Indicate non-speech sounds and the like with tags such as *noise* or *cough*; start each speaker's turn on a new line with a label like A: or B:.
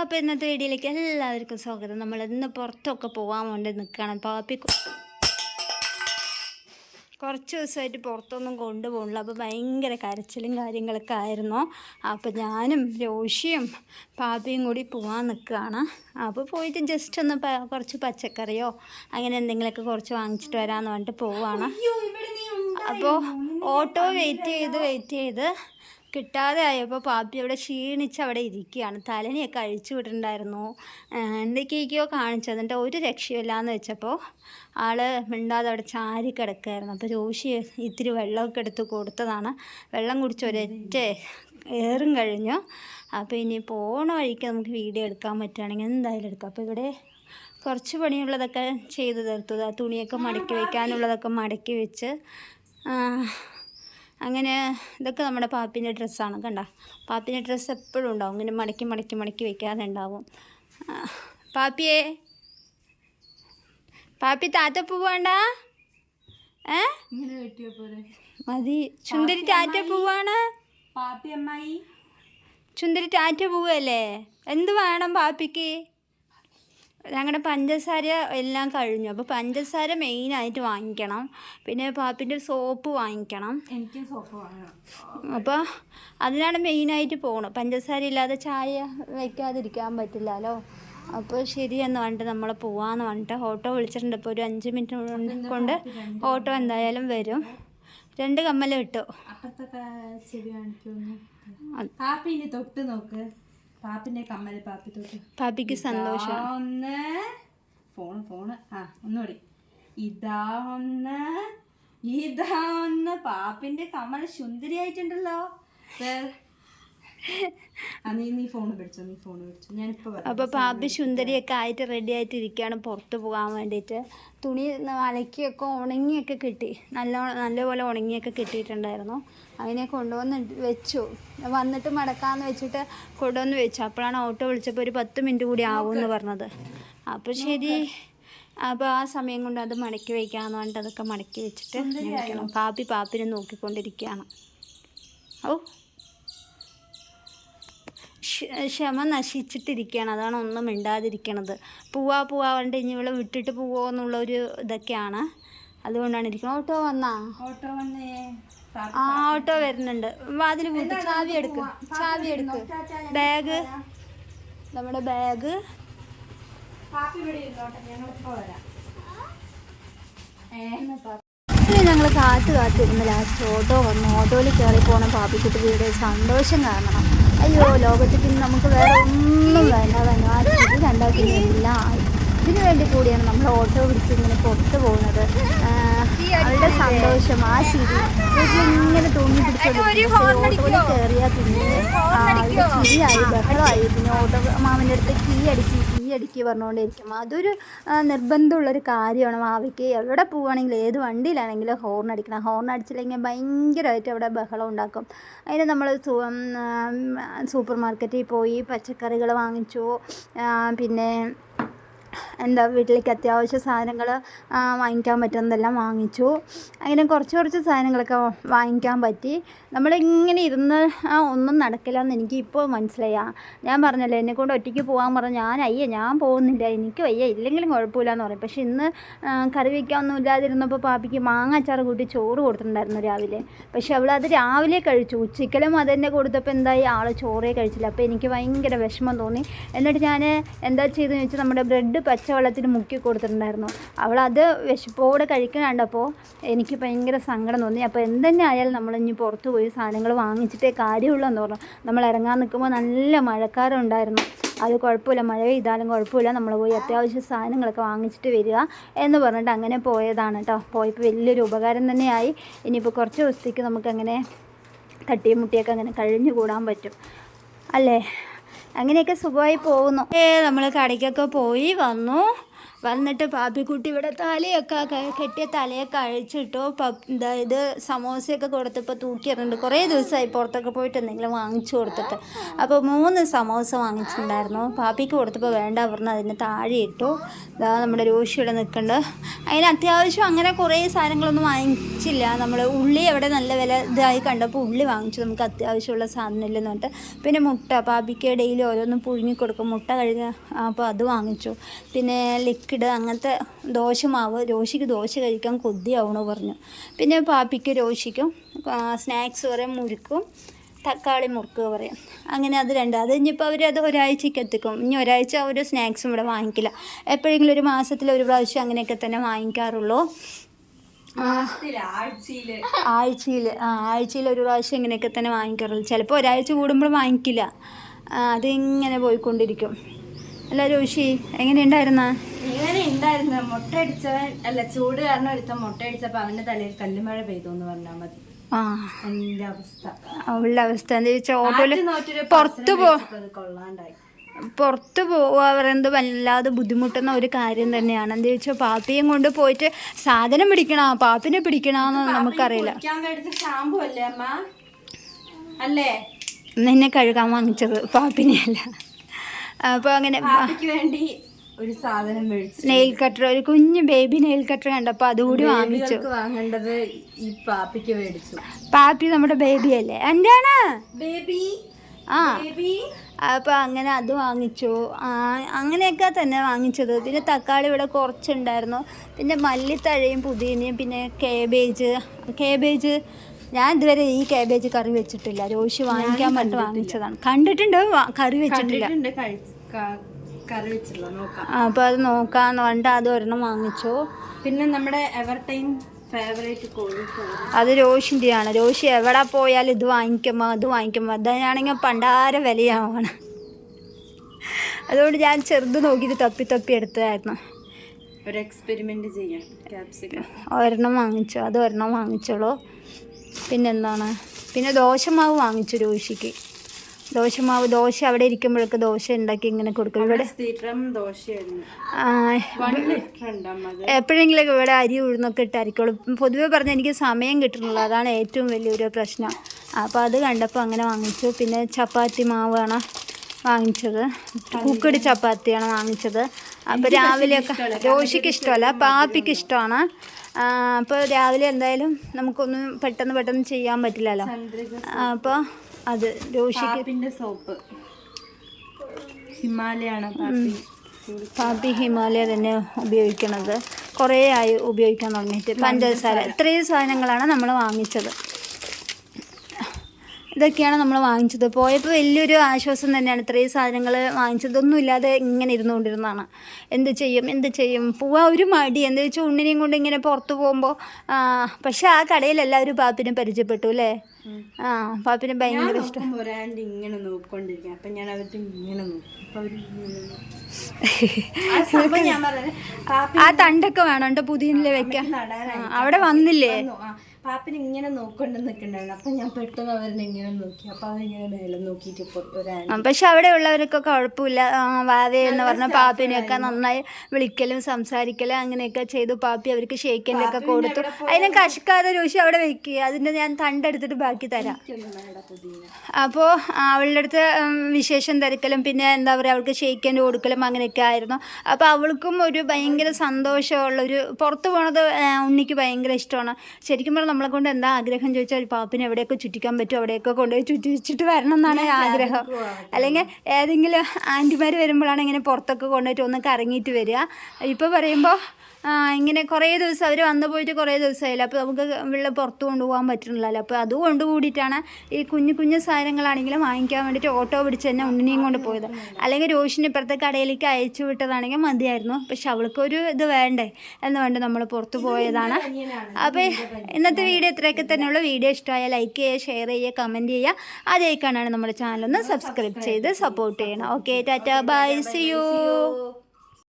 A: അപ്പോൾ ഇന്നത്തെ വീഡിയോയിലേക്ക് എല്ലാവർക്കും സ്വാഗതം. നമ്മൾ ഇന്ന് പുറത്തൊക്കെ പോകാൻ വേണ്ടി നിൽക്കുകയാണ്. പാപ്പി കുറച്ച് ദിവസമായിട്ട് പുറത്തൊന്നും കൊണ്ടുപോകണില്ല അപ്പോൾ ഭയങ്കര കരച്ചിലും കാര്യങ്ങളൊക്കെ ആയിരുന്നു. അപ്പോൾ ഞാനും രോഷിയും പാപ്പിയും കൂടി പോകാൻ നിൽക്കുകയാണ്. അപ്പോൾ പോയിട്ട് ജസ്റ്റ് ഒന്ന് കുറച്ച് പച്ചക്കറിയോ അങ്ങനെ എന്തെങ്കിലുമൊക്കെ കുറച്ച് വാങ്ങിച്ചിട്ട് വരാമെന്ന് പറഞ്ഞിട്ട് പോവാണ്. അപ്പോൾ ഓട്ടോ വെയിറ്റ് ചെയ്ത് വെയിറ്റ് ചെയ്ത് കിട്ടാതെ ആയപ്പോൾ പാപ്പി അവിടെ ക്ഷീണിച്ച് അവിടെ ഇരിക്കുകയാണ്. തലനെയൊക്കെ അഴിച്ചു വിട്ടിട്ടുണ്ടായിരുന്നു. എന്തൊക്കെയൊക്കെയോ കാണിച്ചു. എന്നിട്ട് ഒരു രക്ഷയില്ലാന്ന് വെച്ചപ്പോൾ ആൾ മിണ്ടാതെ അവിടെ ചാരി കിടക്കുകയായിരുന്നു. അപ്പോൾ ജോഷി ഇത്തിരി വെള്ളമൊക്കെ എടുത്ത് കൊടുത്തതാണ്. വെള്ളം കുടിച്ച് ഒരൊറ്റ ഏറും കഴിഞ്ഞു. അപ്പോൾ ഇനി പോണ വഴിക്ക് നമുക്ക് വീഡിയോ എടുക്കാൻ പറ്റുകയാണെങ്കിൽ എന്തായാലും എടുക്കാം. അപ്പോൾ ഇവിടെ കുറച്ച് പണിയുള്ളതൊക്കെ ചെയ്തു തീർത്തു. തുണിയൊക്കെ മടക്കി വയ്ക്കാനുള്ളതൊക്കെ മടക്കി വെച്ച് അങ്ങനെ ഇതൊക്കെ നമ്മുടെ പാപ്പിന്റെ ഡ്രസ്സാണ് കണ്ട. പാപ്പിന്റെ ഡ്രസ്സ് എപ്പോഴും ഉണ്ടാവും. ഇങ്ങനെ മടക്കി മടക്കി മടക്കി വെക്കാതെ പാപ്പിയെ. പാപ്പി താത്ത പോവാണ്ട ഏ? മതി. ചുന്ദരി ടാറ്റ പോവാണ്?
B: പാപ്പി അമ്മായി.
A: ചുന്ദരി ടാറ്റ പോവല്ലേ? എന്ത് വേണം പാപ്പിക്ക്? ഞങ്ങളുടെ പഞ്ചസാര എല്ലാം കഴിഞ്ഞു. അപ്പോൾ പഞ്ചസാര മെയിനായിട്ട് വാങ്ങിക്കണം. പിന്നെ പാപ്പിന്റെ സോപ്പ് വാങ്ങിക്കണം.
B: എനിക്ക് സോപ്പ് വാങ്ങണം.
A: അപ്പോൾ അതിനാണ് മെയിനായിട്ട് പോകണം പഞ്ചസാര ഇല്ലാതെ ചായ വയ്ക്കാതിരിക്കാൻ പറ്റില്ലല്ലോ. അപ്പോൾ എന്ന് പറഞ്ഞിട്ട് നമ്മൾ പോവാന്ന് പറഞ്ഞിട്ട് ഓട്ടോ വിളിച്ചിട്ടുണ്ട്. ഇപ്പോൾ ഒരു അഞ്ച് മിനിറ്റ് കൊണ്ട് ഓട്ടോ എന്തായാലും വരും. രണ്ട് കമ്മൽ കിട്ടും
B: തൊട്ട് നോക്ക്. പാപ്പിന്റെ കമ്മൽ പാപ്പി തൊട്ട്.
A: പാപ്പിക്ക് സന്തോഷം.
B: ഒന്ന്. Phone phone. ആ ഒന്നുകൂടി. ഇതാ ഒന്ന്. ഇതാ ഒന്ന്. പാപ്പിന്റെ കമ്മൽ സുന്ദരിയായിട്ടുണ്ടല്ലോ.
A: അപ്പോൾ പാപ്പി സുന്ദരിയൊക്കെ ആയിട്ട് റെഡി ആയിട്ട് ഇരിക്കുകയാണ് പുറത്ത് പോകാൻ വേണ്ടിയിട്ട്. തുണി അലക്കിയൊക്കെ ഉണങ്ങിയൊക്കെ കിട്ടി. നല്ല നല്ലപോലെ ഉണങ്ങിയൊക്കെ കിട്ടിയിട്ടുണ്ടായിരുന്നു. അതിനെ കൊണ്ടുവന്ന് വെച്ചു. വന്നിട്ട് മടക്കാന്ന് വെച്ചിട്ട് കൊണ്ടുവന്ന് വെച്ചു. അപ്പോഴാണ് ഓട്ടോ വിളിച്ചപ്പോൾ ഒരു പത്ത് മിനിറ്റ് കൂടി ആവുമെന്ന് പറഞ്ഞത്. അപ്പോൾ ശരി. അപ്പോൾ ആ സമയം കൊണ്ട് അത് മടക്കി വയ്ക്കാമെന്ന് പറഞ്ഞിട്ട് അതൊക്കെ മടക്കി വെച്ചിട്ട് പാപ്പി പാപ്പിനെ നോക്കിക്കൊണ്ടിരിക്കുകയാണ്. ഓ ക്ഷമ നശിച്ചിട്ടിരിക്കുകയാണ് അതാണ് ഒന്നും മിണ്ടാതിരിക്കണത്. പൂവാ പൂവാ വേണ്ട ഇനി ഇവളെ വിട്ടിട്ട് പോവോ എന്നുള്ള ഒരു ഇതൊക്കെയാണ്. അതുകൊണ്ടാണ് ഇരിക്കുന്നത് ഓട്ടോ വന്നാ?
B: ഓട്ടോ വന്നേ.
A: ആ ഓട്ടോ വരുന്നുണ്ട്. വാതിൽ കൂട്ടി. ചാവി എടുക്ക്. ചാവി എടുക്ക്. ബാഗ്. നമ്മുടെ ബാഗ്.
B: ഇവിടെ
A: ഞങ്ങൾ കാത്തു കാത്തിരുന്ന് ലാസ്റ്റ് ഓട്ടോ വന്നു. ഓട്ടോയിൽ കയറി പോകണം പാപ്പിക്കുട്ടി വീട് സന്തോഷം കാണണം. അയ്യോ ലോകത്തിൽ പിന്നെ നമുക്ക് വേറെ ഒന്നും വേണ്ട. കണ്ടാൽ പിന്നെ ഇതിനു വേണ്ടി കൂടിയാണ് നമ്മൾ ഓട്ടോ പിടിച്ച് ഇങ്ങനെ പുറത്ത് പോകുന്നത്. അവരുടെ സന്തോഷം ആ ചിരി. ഇങ്ങനെ തൂങ്ങി പിടിച്ചോണ്ടിരിക്കും ഓട്ടോയിൽ കയറിയാൽ പിന്നെ ആ, ഒരു ചിരിയായി ബഹളമായി. പിന്നെ ഓട്ടോ മാമന്റെ അടുത്ത് കീ അടിച്ച് കീ അടിക്കുക പറഞ്ഞുകൊണ്ടിരിക്കും. അതൊരു നിർബന്ധമുള്ളൊരു കാര്യമാണ്. മാവിക്ക് എവിടെ പോവുകയാണെങ്കിലും ഏത് വണ്ടിയിലാണെങ്കിലും ഹോർൺ അടിക്കണം. ഹോർൺ അടിച്ചില്ലെങ്കിൽ ഭയങ്കരമായിട്ട് അവിടെ ബഹളം ഉണ്ടാക്കും. അതിന് നമ്മൾ സൂപ്പർ മാർക്കറ്റിൽ പോയി പച്ചക്കറികൾ വാങ്ങിച്ചു. പിന്നെ എന്താ വീട്ടിലേക്ക് അത്യാവശ്യ സാധനങ്ങൾ വാങ്ങിക്കാൻ പറ്റുന്നതെല്ലാം വാങ്ങിച്ചു. അങ്ങനെ കുറച്ച് കുറച്ച് സാധനങ്ങളൊക്കെ വാങ്ങിക്കാൻ പറ്റി. നമ്മളിങ്ങനെ ഇരുന്ന് ഒന്നും നടക്കില്ല എന്ന് എനിക്ക് ഇപ്പോൾ മനസ്സിലായി. ഞാൻ പറഞ്ഞല്ലോ എന്നെ കൊണ്ട് ഒറ്റയ്ക്ക് പോകാൻ പറഞ്ഞു ഞാൻ അയ്യ ഞാൻ പോകുന്നില്ല എനിക്ക് വയ്യ ഇല്ലെങ്കിലും കുഴപ്പമില്ല എന്ന് പറയും. പക്ഷെ ഇന്ന് കറി വയ്ക്കാനൊന്നും ഇല്ലാതിരുന്നപ്പോൾ പാപ്പിക്ക് മാങ്ങ അച്ചാർ കൂട്ടി ചോറ് കൊടുത്തിട്ടുണ്ടായിരുന്നു രാവിലെ. പക്ഷെ അവൾ അത് രാവിലെ കഴിച്ചു. ഉച്ചയ്ക്കലും അത് തന്നെ കൊടുത്തപ്പോൾ എന്തായി? ആൾ ചോറേ കഴിച്ചില്ല. അപ്പോൾ എനിക്ക് ഭയങ്കര വിഷമം തോന്നി. എന്നിട്ട് ഞാൻ എന്താ ചെയ്തെന്ന് വെച്ചാൽ നമ്മുടെ ബ്രെഡ് പച്ചവെള്ളത്തിൽ മുക്കി കൊടുത്തിട്ടുണ്ടായിരുന്നു. അവൾ അത് വിശപ്പോടെ കഴിക്കാൻ കണ്ടപ്പോൾ എനിക്ക് ഭയങ്കര സങ്കടം തോന്നി. അപ്പോൾ എന്തെന്നെ ആയാലും നമ്മൾ ഇനി പുറത്ത് പോയി സാധനങ്ങൾ വാങ്ങിച്ചിട്ടേ കാര്യമുള്ളൂ എന്ന് പറഞ്ഞു. നമ്മൾ ഇറങ്ങാൻ നിൽക്കുമ്പോൾ നല്ല മഴക്കാരം ഉണ്ടായിരുന്നു. അത് കുഴപ്പമില്ല. മഴ പെയ്താലും കുഴപ്പമില്ല. നമ്മൾ പോയി അത്യാവശ്യം സാധനങ്ങളൊക്കെ വാങ്ങിച്ചിട്ട് വരിക എന്ന് പറഞ്ഞിട്ട് അങ്ങനെ പോയതാണ് കേട്ടോ. പോയപ്പോൾ വലിയൊരു ഉപകാരം തന്നെയായി. ഇനിയിപ്പോൾ കുറച്ച് ദിവസത്തേക്ക് നമുക്കങ്ങനെ തട്ടിയും മുട്ടിയൊക്കെ അങ്ങനെ കഴിഞ്ഞു കൂടാൻ പറ്റും. അല്ലേ? അങ്ങനെയൊക്കെ സുഖമായി പോകുന്നു. നമ്മൾ കടയ്ക്കൊക്കെ പോയി വന്നു. വന്നിട്ട് പാപ്പിക്കുട്ടി ഇവിടെ തലയൊക്കെ കെട്ടിയ തലയൊക്കെ അഴിച്ചിട്ടു. അതായത് സമോസയൊക്കെ കൊടുത്തപ്പോൾ തൂക്കിയിട്ടുണ്ട്. കുറേ ദിവസമായി പുറത്തൊക്കെ പോയിട്ട് എന്തെങ്കിലും വാങ്ങിച്ചു കൊടുത്തിട്ട്. അപ്പോൾ മൂന്ന് സമോസ വാങ്ങിച്ചിട്ടുണ്ടായിരുന്നു. പാപ്പിക്ക് കൊടുത്തപ്പോൾ വേണ്ട പറഞ്ഞ് അതിന് താഴെ ഇട്ടു. ഇതാ നമ്മുടെ രോഷി ഇവിടെ നിൽക്കുന്നുണ്ട് അതിന് അത്യാവശ്യം അങ്ങനെ കുറേ സാധനങ്ങളൊന്നും വാങ്ങിച്ചില്ല. നമ്മൾ ഉള്ളി അവിടെ നല്ല വില ഇതായി കണ്ടപ്പോൾ ഉള്ളി വാങ്ങിച്ചു. നമുക്ക് അത്യാവശ്യമുള്ള സാധനമില്ലെന്ന് പറഞ്ഞിട്ട്. പിന്നെ മുട്ട. പാപ്പിക്ക് ഡെയിലി ഓരോന്നും പുഴുങ്ങി കൊടുക്കും. മുട്ട കഴുകുക അപ്പോൾ അത് വാങ്ങിച്ചു. പിന്നെ ലിക്വിഡ് അങ്ങനത്തെ ദോശമാവ് രോഷിക്ക് ദോശ കഴിക്കാൻ കൊതിയാവണു പറഞ്ഞു. പിന്നെ പാപ്പിക്ക് രോഷിക്കും സ്നാക്സ് പറയും മുറുക്കും തക്കാളി മുറുക്ക് പറയും. അങ്ങനെ അത് രണ്ട്. അത് ഇനിയിപ്പോൾ അവർ അത് ഒരാഴ്ചയ്ക്ക് എത്തിക്കും. ഇനി ഒരാഴ്ച അവർ സ്നാക്സും ഇവിടെ വാങ്ങിക്കില്ല. എപ്പോഴെങ്കിലും ഒരു മാസത്തിൽ ഒരു പ്രാവശ്യം അങ്ങനെയൊക്കെ തന്നെ വാങ്ങിക്കാറുള്ളൂ. ആഴ്ചയിൽ ആ ആഴ്ചയിൽ ഒരു പ്രാവശ്യം ഇങ്ങനെയൊക്കെ തന്നെ വാങ്ങിക്കാറുള്ളൂ. ചിലപ്പോൾ ഒരാഴ്ച കൂടുമ്പോൾ വാങ്ങിക്കില്ല. അതിങ്ങനെ പോയിക്കൊണ്ടിരിക്കും. അല്ല രോഷി എങ്ങനെയുണ്ടായിരുന്ന?
B: ഇങ്ങനെ ഉണ്ടായിരുന്നു മുട്ട അടിച്ചവൻ അല്ല ചൂട് കാരണം ഒരുത്തൻ മുട്ട അടിച്ചപ്പോ അവന്റെ തലയിൽ കല്ലുമഴ പെയ്തു എന്ന് പറഞ്ഞാൽ മതി എന്റെ അവസ്ഥ.
A: അവളുടെ അവസ്ഥ എന്താ ചോദിച്ചാൽ ഓട്ടോയിൽ
B: പുറത്തു പോകാണ്ടായി
A: പുറത്തു പോ
B: കൊള്ളാണ്ടായി.
A: പുറത്ത് പോവുക പറയുന്നത് വല്ലാതെ ബുദ്ധിമുട്ടുന്ന ഒരു കാര്യം തന്നെയാണ്. എന്താ വെച്ചാൽ പാപ്പിയും കൊണ്ട് പോയിട്ട് സാധനം പിടിക്കണോ പാപ്പിനെ പിടിക്കണമെന്ന് നമുക്കറിയില്ല.
B: അല്ലേ
A: നിന്നെ കഴുകാൻ വാങ്ങിച്ചത് പാപ്പിനെയല്ല. അപ്പോൾ അങ്ങനെ
B: വേണ്ടി ഒരു സാധനം മേടിച്ചു
A: നെയിൽ കട്ടർ ഒരു കുഞ്ഞു ബേബി നെയിൽ കട്ടർ കണ്ടപ്പോൾ അതുകൂടി വാങ്ങിച്ചു.
B: വാങ്ങേണ്ടത് ഈ പാപ്പിക്ക് മേടിച്ചു.
A: പാപ്പി നമ്മുടെ ബേബി അല്ലേ? എന്താണ്
B: ബേബി
A: ആ. അപ്പോൾ അങ്ങനെ അത് വാങ്ങിച്ചു. അങ്ങനെയൊക്കെ തന്നെ വാങ്ങിച്ചത്. പിന്നെ തക്കാളി ഇവിടെ കുറച്ചുണ്ടായിരുന്നു. പിന്നെ മല്ലിത്തഴയും പുതിനയും പിന്നെ കേബേജ് കേബേജ് ഞാൻ ഇതുവരെ ഈ കേബേജ് കറി വെച്ചിട്ടില്ല. രോഷി വാങ്ങിക്കാൻ പറ്റും വാങ്ങിച്ചതാണ്. കണ്ടിട്ടുണ്ട്? കറി വെച്ചിട്ടില്ല.
B: കറി വെച്ചില്ല നോക്കാം
A: അപ്പോൾ അത് നോക്കാന്ന് പറഞ്ഞിട്ട് അത് ഒരെണ്ണം വാങ്ങിച്ചു.
B: പിന്നെ നമ്മുടെ എവർ ടൈം ഫേവറേറ്റ് കോഴിക്കോട്.
A: അത് രോഷിന്റെയാണ് രോഷി എവിടെ പോയാലും ഇത് വാങ്ങിക്കുമ്പോൾ അത് വാങ്ങിക്കുമ്പോൾ അതാണെങ്കിൽ പണ്ടാര വിലയാവാണ്. അതുകൊണ്ട് ഞാൻ ചെറുത് നോക്കിയിട്ട് തപ്പി തപ്പി എടുത്തതായിരുന്നു.
B: ഒരു എക്സ്പെരിമെന്റ് ചെയ്യാം ക്യാപ്സിക്കം
A: ഒരെണ്ണം വാങ്ങിച്ചു അത് ഒരെണ്ണം വാങ്ങിച്ചോളൂ. പിന്നെന്താണ്? പിന്നെ ദോശമാവ് വാങ്ങിച്ചു രോഷിക്ക്. ദോശമാവ് ദോശ അവിടെ ഇരിക്കുമ്പോഴൊക്കെ ദോശ ഉണ്ടാക്കി ഇങ്ങനെ കൊടുക്കും. ഇവിടെ എപ്പോഴെങ്കിലും ഇവിടെ അരി ഉഴുന്നൊക്കെ ഇട്ടായിരിക്കുള്ളൂ പൊതുവെ പറഞ്ഞാൽ എനിക്ക് സമയം കിട്ടുന്നില്ല. അതാണ് ഏറ്റവും വലിയൊരു പ്രശ്നം. അപ്പോൾ അത് കണ്ടപ്പോൾ അങ്ങനെ വാങ്ങിച്ചു. പിന്നെ ചപ്പാത്തി മാവാണ് വാങ്ങിച്ചത്. കുക്കടി ചപ്പാത്തിയാണ് വാങ്ങിച്ചത്. അപ്പോൾ രാവിലെയൊക്കെ ദോശയ്ക്ക് ഇഷ്ടമല്ല. പാപ്പിക്ക് ഇഷ്ടമാണ്. അപ്പോൾ രാവിലെ എന്തായാലും നമുക്കൊന്നും പെട്ടെന്ന് പെട്ടെന്ന് ചെയ്യാൻ പറ്റില്ലല്ലോ. അപ്പോൾ അത് രോഷിക്ക്
B: സോപ്പ്. ഹിമാലയാണ് പാപ്പി.
A: പാപ്പി ഹിമാലയ തന്നെ ഉപയോഗിക്കണത്. കുറേ ആയി ഉപയോഗിക്കാൻ തുടങ്ങിയിട്ട് പഞ്ചസാര. ഇത്രയും സാധനങ്ങളാണ് നമ്മൾ വാങ്ങിച്ചത്. ഇതൊക്കെയാണ് നമ്മൾ വാങ്ങിച്ചത്. പോയപ്പോൾ വലിയൊരു ആശ്വാസം തന്നെയാണ്. ഇത്രയും സാധനങ്ങൾ വാങ്ങിച്ചതൊന്നും ഇല്ലാതെ ഇങ്ങനെ ഇരുന്നുകൊണ്ടിരുന്നതാണ്. എന്ത് ചെയ്യും? എന്ത് ചെയ്യും? പോവാ ഒരു മടി. എന്താ വെച്ചാൽ ഉണ്ണിനെയും കൊണ്ട് ഇങ്ങനെ പുറത്ത് പോകുമ്പോൾ പക്ഷെ ആ കടയിൽ എല്ലാവരും പാപ്പിനെ പരിചയപ്പെട്ടു അല്ലേ? ആ പാപ്പിന് ഭയങ്കര ഇഷ്ടം.
B: ഇങ്ങനെ നോക്കിക്കൊണ്ടിരിക്കും. അപ്പൊ ഞാൻ ഇങ്ങനെ നോക്കും. *laughs* ആ
A: തണ്ടൊക്കെ വേണം. കേട്ടോ പുതിയ വെക്കാൻ. അവിടെ വന്നില്ലേ?
B: പാപ്പിന് ഇങ്ങനെ നോക്കൊണ്ട് നിൽക്കണ്ടായിരുന്നു അപ്പൊ ഞാൻ പെട്ടെന്ന് അവരുടെ ഇങ്ങനെ നോക്കി. അപ്പൊ അവരിങ്ങനെ മേലെ നോക്കിയിട്ട്
A: ആ, പക്ഷെ അവിടെ ഉള്ളവർക്കൊക്കെ കുഴപ്പമില്ല. ആ, എന്ന് പറഞ്ഞ പാപ്പിനെയൊക്കെ നന്നായി വിളിക്കലും സംസാരിക്കലും അങ്ങനെയൊക്കെ ചെയ്തു. പാപ്പി അവർക്ക് ഷേക്കിനൊക്കെ കൊടുത്തു. അതിനെ കശക്കാതെ രൂഷി അവിടെ വെക്കുക അതിന്റെ ഞാൻ തണ്ടെടുത്തിട്ട് ബാക്കി തരാം.
B: അപ്പോ
A: അപ്പോൾ അവളുടെ അടുത്ത് വിശേഷം തിരക്കലും. പിന്നെ എന്താ പറയുക അവൾക്ക് ഷെയ്ക്കന്റെ കൊടുക്കലും അങ്ങനെയൊക്കെ ആയിരുന്നു. അപ്പോൾ അവൾക്കും ഒരു ഭയങ്കര സന്തോഷമുള്ളൊരു പുറത്ത് പോണത് ഉണ്ണിക്ക് ഭയങ്കര ഇഷ്ടമാണ്. ശരിക്കും പറഞ്ഞാൽ നമ്മളെ കൊണ്ട് എന്താ ആഗ്രഹം ചോദിച്ചാൽ പാപ്പിനെ എവിടെയൊക്കെ ചുറ്റിക്കാൻ പറ്റുമോ അവിടെയൊക്കെ കൊണ്ടുപോയി ചുറ്റിച്ചിട്ട് വരണം എന്നാണ് ആഗ്രഹം. അല്ലെങ്കിൽ ഏതെങ്കിലും ആന്റിമാർ വരുമ്പോഴാണ് ഇങ്ങനെ പുറത്തൊക്കെ കൊണ്ടുപോയിട്ട് ഒന്ന് കറങ്ങിയിട്ട് വരിക. ഇപ്പോൾ പറയുമ്പോൾ ഇങ്ങനെ കുറേ ദിവസം അവർ വന്നു പോയിട്ട് കുറേ ദിവസമായില്ല? അപ്പോൾ നമുക്ക് വെള്ളം പുറത്ത് കൊണ്ടുപോകാൻ പറ്റുന്നില്ലല്ലോ. അപ്പോൾ അതുകൊണ്ട് കൂടിയിട്ടാണ് ഈ കുഞ്ഞു കുഞ്ഞു സാധനങ്ങളാണെങ്കിലും വാങ്ങിക്കാൻ വേണ്ടിയിട്ട് ഓട്ടോ പിടിച്ച് തന്നെ ഉണ്ണിനെയും കൊണ്ട് പോയത്. അല്ലെങ്കിൽ രോഷിനെ ഇപ്പുറത്തെ കടയിലേക്ക് അയച്ചു വിട്ടതാണെങ്കിൽ മതിയായിരുന്നു. പക്ഷെ അവൾക്കൊരു ഇത് വേണ്ടേ എന്ന് വേണ്ട നമ്മൾ പുറത്ത് പോയതാണ്. അപ്പോൾ ഇന്നത്തെ വീഡിയോ ഇത്രയൊക്കെ തന്നെയുള്ള. വീഡിയോ ഇഷ്ടമായ ലൈക്ക് ചെയ്യുക ഷെയർ ചെയ്യുക കമന്റ് ചെയ്യുക. അതേ കാണാണ് നമ്മുടെ ചാനലൊന്ന് സബ്സ്ക്രൈബ് ചെയ്ത് സപ്പോർട്ട് ചെയ്യണം. Okay tata bye see you